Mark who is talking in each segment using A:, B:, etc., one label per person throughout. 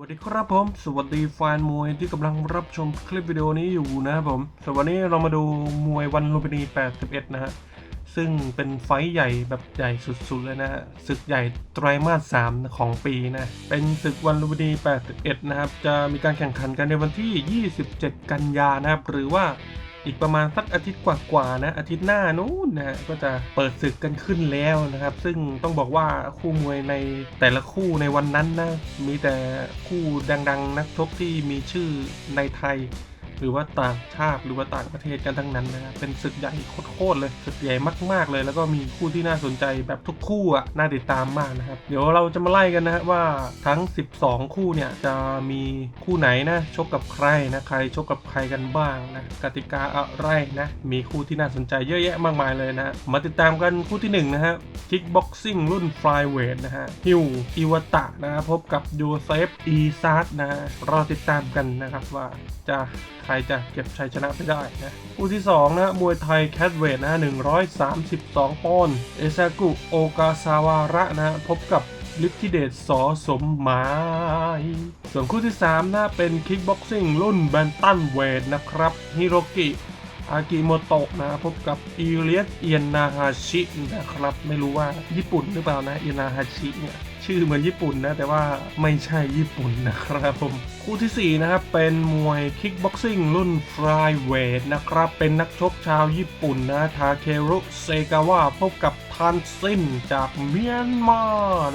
A: วัสดีครับผม สวัสดีแฟนมวยที่กำลังรับชมคลิปวิดีโอนี้อยู่นะครับผมสวันนี้เรามาดูมวยวันลุมพินี 81 นะฮะ ซึ่งเป็นไฟใหญ่แบบใหญ่สุดๆเลยนะฮะศึกใหญ่ไตรมาส 3 ของปีนะ เป็นศึกวันลุมพินี 81 นะครับ จะมีการแข่งขันกันในวันที่ 27 กันยานะครับ หรือว่า อีกประมาณสักอาทิตย์กว่าๆนะอาทิตย์หน้านู้นนะก็จะเปิดศึกกันขึ้นแล้วนะครับ ซึ่งต้องบอกว่าคู่มวยในแต่ละคู่ในวันนั้นนะมีแต่คู่ดังๆ นักชกที่มีชื่อในไทย หรือว่าต่างชาติหรือว่าต่างประเทศกันทั้งนั้นนะครับเป็นศึกใหญ่โคตรเลยศึกใหญ่มากๆเลย แล้วก็มีคู่ที่น่าสนใจแบบทุกคู่อะน่าติดตามมากนะครับ เดี๋ยวเราจะมาไล่กันนะฮะว่าทั้ง 12 คู่เนี่ยจะมีคู่ไหนนะชกกับใครนะใครชกกับใครกันบ้างนะกติกาอะไรนะมีคู่ที่น่าสนใจเยอะแยะมากมายเลยนะมาติดตามกันคู่ที่หนึ่งนะฮะคิกบ็อกซิ่งรุ่นฟลายเวทนะฮะฮิวอิวตะนะพบกับยูเซฟอีซาร์นะฮะรอติดตามกันนะครับว่าจะใครจะเก็บชัยชนะไปได้นะคู่ที่2นะมวยไทยแคทเวทนะ132 ปอนด์เอซากุโอกาซาวาระนะพบกับลิฟทิเดชสอสมหมาย ส่วนคู่ที่3นะเป็นคิกบ็อกซิ่งรุ่นแบนตันเวทนะครับฮิโรกิอากิโมโตะนะพบกับอิเลียสเอียนนาฮาชินะครับ ไม่รู้ว่าญี่ปุ่นหรือเปล่านะเอียนนาฮาชิเนี่ย ชื่อเหมือนญี่ปุ่นนะ แต่ว่าไม่ใช่ญี่ปุ่นนะครับผม คู่ทีสี่ 4 นะครับ เป็นมวยคิกบ็อกซิ่งรุ่นฟลายเวทนะครับ เป็นนักชกชาวญี่ปุ่นนะ ทาเครุเซกาวะพบกับทานซินจากเมียนมา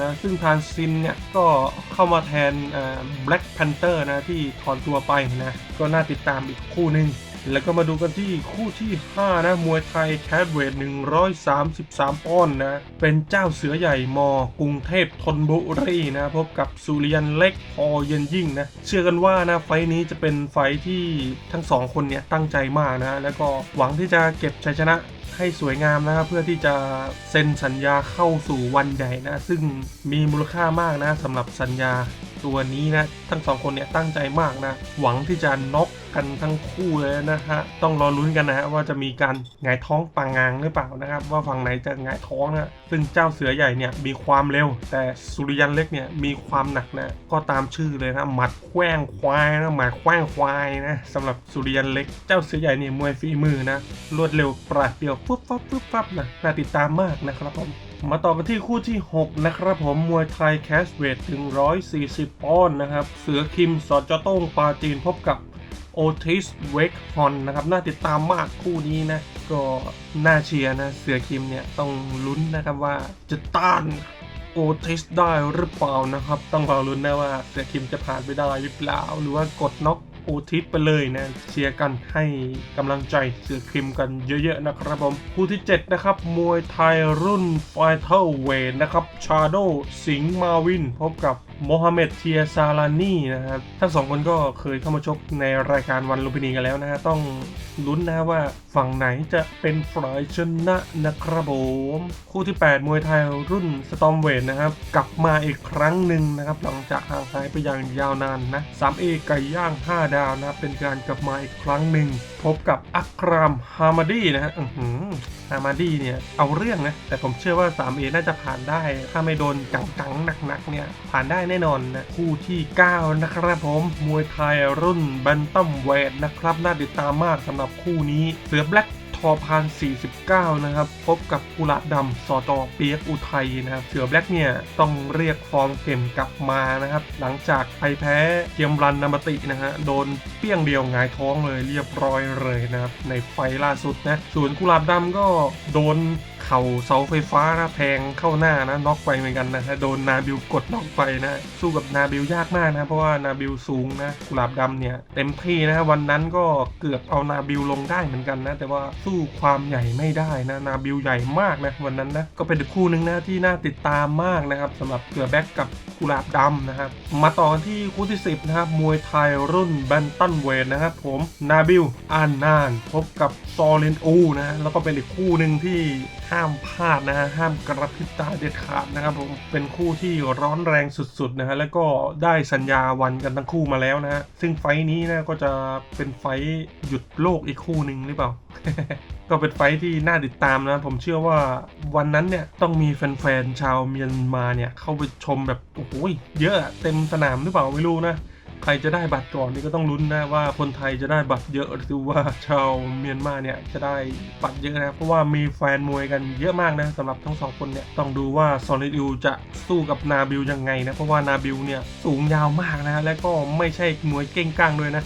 A: นะ ซึ่งทานซินเนี่ย ก็เข้ามาแทนแบล็กแพนเตอร์นะ ที่ถอนตัวไปนะ ก็น่าติดตามอีกคู่หนึ่ง แล้วก็มาดูกันที่คู่ที่ 5 นะ มวยไทยแคทเวท 133 ปอนด์นะ เป็นเจ้าเสือใหญ่มกรุงเทพธนบุรีนะ พบกับสุริยันเล็กพอเย็นยิ่งนะ เชื่อกันว่านะ ไฟนี้จะเป็นไฟท์ที่ทั้งสองคนเนี่ย ตั้งใจมากนะ แล้วก็หวังที่จะเก็บชัยชนะให้สวยงามนะครับเพื่อที่จะเซ็นสัญญาเข้าสู่วันใหญ่นะ ซึ่งมีมูลค่ามากนะสำหรับสัญญา ตัวนี้นะ ทั้งสองคนเนี่ยตั้งใจมากนะ หวังที่จะน็อกกันทั้งคู่เลยนะฮะ ต้องรอลุ้นกันนะฮะว่าจะมีการหงายท้องปางงางหรือเปล่านะครับ ว่าฝั่งไหนจะหงายท้องนะซึ่งเจ้าเสือใหญ่เนี่ยมีความเร็ว แต่สุริยันเล็กเนี่ยมีความหนักนะก็ตามชื่อเลยนะหมัดแขว้งควายนะหมัดแขว้งควายนะสำหรับสุริยันเล็ก เจ้าเสือใหญ่เนี่ยมวยฝีมือนะรวดเร็วปราดเปรียวปุ๊บปั๊บปุ๊บปั๊บนะน่าติดตามมากนะครับผม มาต่อกันที่คู่ที่ 6 นะครับผมมวยไทยแคสเวทถึง 140ปอนด์นะครับ เสือคิมสอจอต้งปาจีนพบกับโอทิสเวกฮอนนะครับ น่าติดตามมากคู่นี้นะ ก็น่าเชียร์นะ เสือคิมเนี่ย ต้องลุ้นนะครับว่าจะต้านโอทิสได้หรือเปล่านะครับ ต้องรอลุ้นนะว่าเสือคิมจะผ่านไปได้หรือเปล่า หรือว่ากดน็อก อทิศไปเลยนะเชียร์กันให้กำลังใจเสือคิมกันเยอะๆนะครับผมคู่ที่ 7 นะครับ มวยไทยรุ่นไฟเทอร์เวทนะครับชาโดสิงห์มาวิน พบกับ โมฮัมเหม็ดเทียซาลานีนะครับทั้งสองคนก็เคยเข้ามาชกในรายการวันลุมพินีกันแล้วนะฮะต้องลุ้นนะว่าฝั่งไหนจะเป็นฝ่ายชนะนะครับผมคู่ที่ 8 มวยไทยรุ่นสตอมเวทนะครับ กลับมาอีกครั้งหนึ่งนะครับ หลังจากห่างหายไปอย่างยาวนานนะ 3A ไก่ย่าง 5 ดาวนะเป็นการกลับมาอีกครั้งหนึ่ง พบกับอัครามฮามาดีนะฮะฮามาดีเนี่ย เอาเรื่องนะ แต่ผมเชื่อว่า 3A น่าจะผ่านได้ ถ้าไม่โดนกังๆหนักๆเนี่ยผ่านได้แน่นอนนะคู่ที่ 9 นะครับผมมวยไทยรุ่นแบนตัมเวทนะครับ น่าติดตามมากสำหรับคู่นี้เสือแบล็กทอพัน49 นะครับ พบกับกุหลาบดำสอจอเปียกอุทัยนะครับ เสือแบล็กเนี่ย ต้องเรียกฟอร์มเข็มกลับมานะครับ หลังจากไปแพ้เกียมรันนามตินะฮะ โดนเปี้ยงเดียวหงายท้องเลยเรียบร้อยเลยนะครับ ในไฟล่าสุดนะ ส่วนกุหลาบดำก็โดน ข่าเสาไฟฟ้านะแทงเข้าหน้านะน็อกไปเหมือนกันนะโดนนาบิวกดน็อกไปนะสู้กับนาบิวยากมากนะ เพราะว่านาบิวสูงนะกุหลาบดำเนี่ยเต็มที่นะวันนั้นก็เกือบเอานาบิวลงได้เหมือนกันนะ แต่ว่าสู้ความใหญ่ไม่ได้นะนาบิวใหญ่มากนะวันนั้นนะก็เป็นคู่หนึ่งนะที่น่าติดตามมากนะครับสำหรับเกือแบ็กกับกุหลาบดำนะครับมาต่อกันที่คู่ที่ 10นะครับมวยไทยรุ่นแบนตันเวทนะครับผมนาบิวอานนานพบกับซอเลนอูนะฮะแล้วก็เป็นอีกคู่หนึ่งที่ห้าามพลาดนะฮะห้ามกระพริบตาเด็ดขาดนะครับผมเป็นคู่ที่ร้อนแรงสุดๆนะฮะแล้วก็ได้สัญญาวันกันทั้งคู่มาแล้วนะฮะซึ่งไฟนี้นะก็จะเป็นไฟหยุดโลกอีกคู่หนึ่งหรือเปล่า ก็เป็นไฟที่น่าติดตามนะ ผมเชื่อว่าวันนั้นเนี่ยต้องมีแฟนๆชาวเมียนมาเนี่ยเข้าไปชมแบบโอ้โหเยอะเต็มสนามหรือเปล่าไม่รู้นะ ใครจะได้บัตรก่อนนี่ก็ต้องลุ้นนะว่าคนไทยจะได้บัตรเยอะหรือว่าชาวเมียนมาเนี่ยจะได้บัตรเยอะนะเพราะว่ามีแฟนมวยกันเยอะมากนะสำหรับทั้งสองคนเนี่ยต้องดูว่าซอนดิวจะสู้กับนาบิลยังไงนะเพราะว่านาบิลเนี่ยสูงยาวมากนะและก็ไม่ใช่มวยเก้งก้างด้วยนะ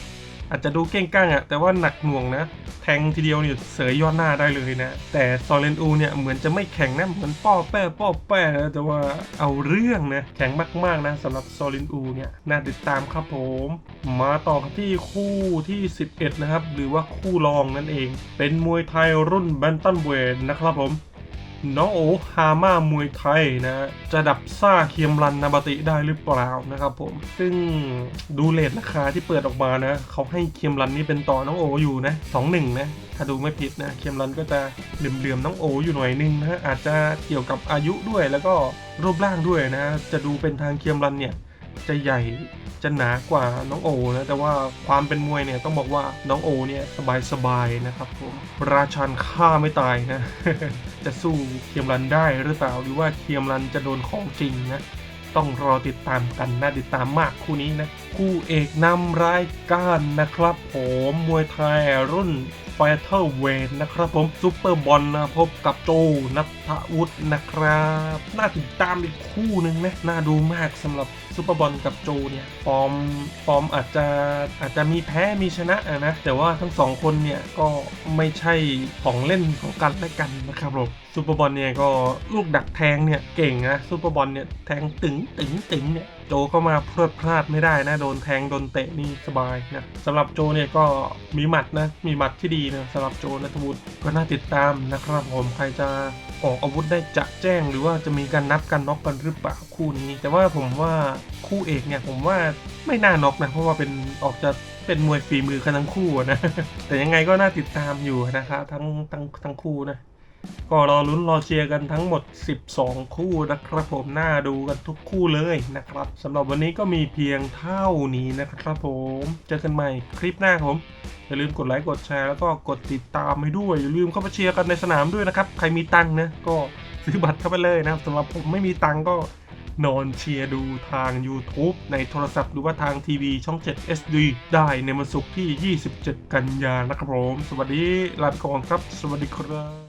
A: อาจจะดูเก้งก้างอะแต่ว่าหนักหน่วงนะ แทงทีเดียวเนี่ยเสยยอดหน้าได้เลยนะ แต่ซอเลนอูเนี่ยเหมือนจะไม่แข็งนะเหมือนป้อแป้ป้อแป้นะแต่ว่าเอาเรื่องนะแข็งมากๆนะสำหรับซอเลนอูเนี่ยน่าติดตามครับผม มาต่อที่คู่ที่ 11 นะครับ หรือว่าคู่รองนั่นเอง เป็นมวยไทยรุ่นแบนตันเวทนะครับผม น้องโอฮาม่ามวยไทยนะจะดับซ่าเคียมรันนาบติได้หรือเปล่านะครับผม ซึ่งดูเลทราคาที่เปิดออกมานะเขาให้เคียมรันนี่เป็นต่อน้องโออยู่นะสองหนึ่งนะถ้าดูไม่ผิดนะเคียมรันก็จะเหลื่อมๆน้องโออยู่หน่อยนึงนะอาจจะเกี่ยวกับอายุด้วยแล้วก็รูปร่างด้วยนะ จะดูเป็นทางเคียมรันเนี่ยจะใหญ่จะหนากว่าน้องโอนะแต่ว่าความเป็นมวยเนี่ยต้องบอกว่าน้องโอเนี่ยสบายๆนะครับผมราชันฆ่าไม่ตายนะ จะสู้เคียมรันได้หรือเปล่าหรือว่าเคียมรันจะโดนของจริงนะ ต้องรอติดตามกันน่าติดตามมากคู่นี้นะ คู่เอกนำรายการนะครับผมมวยไทยรุ่นไฟเทอร์เวทนะครับผมซุปเปอร์บอลนะพบกับโจนัทวุฒินะครับ น่าติดตามอีกคู่หนึ่งนะน่าดูมากสำหรับซุปเปอร์บอลกับโจเนี่ยฟอร์มฟอร์มอาจจะอาจจะมีแพ้มีชนะอะนะ แต่ว่าทั้งสองคนเนี่ยก็ไม่ใช่ของเล่นของกันและกันนะครับผมซูเปอร์บอลเนี่ยก็ลูกดักแทงเนี่ยเก่งนะซูเปอร์บอลเนี่ยแทงตึงตึงตึงเนี่ยโจเข้ามาพลวดพลาดไม่ได้นะ โดนแทงโดนเตะนี่สบายนะสำหรับโจเนี่ยก็มีหมัดนะมีหมัดที่ดีนะสำหรับโจนัทวุฒิก็น่าติดตามนะครับผมใครจะออกอาวุธได้จะแจ้งหรือว่าจะมีการนับกันน็อกกันหรือเปล่าคู่นี้ แต่ว่าผมว่าคู่เอกเนี่ยผมว่าไม่น่าน็อกนะเพราะว่าเป็นออกจะเป็นมวยฝีมือกันทั้งคู่นะแต่ยังไงก็น่าติดตามอยู่นะครับทั้งทั้งทั้งคู่นะ ก็รอลุ้นรอเชียร์กันทั้งหมด 12 คู่นะครับผมน่าดูกันทุกคู่เลยนะครับสำหรับวันนี้ก็มีเพียงเท่านี้นะครับผมเจอกันใหม่คลิปหน้าครับผมอย่าลืมกดไลค์กดแชร์แล้วก็กดติดตามให้ด้วย อย่าลืมเข้ามาเชียร์กันในสนามด้วยนะครับ ใครมีตังค์นะก็ซื้อบัตรเข้าไปเลยนะครับสำหรับผมไม่มีตังค์ก็นอนเชียร์ดูทาง YouTube ในโทรศัพท์หรือว่าทางทีวีช่อง 7 SD ได้ในวันศุกร์ที่ 27 กันยานนะครับผม สวัสดีลาไปก่อนครับ สวัสดีครับ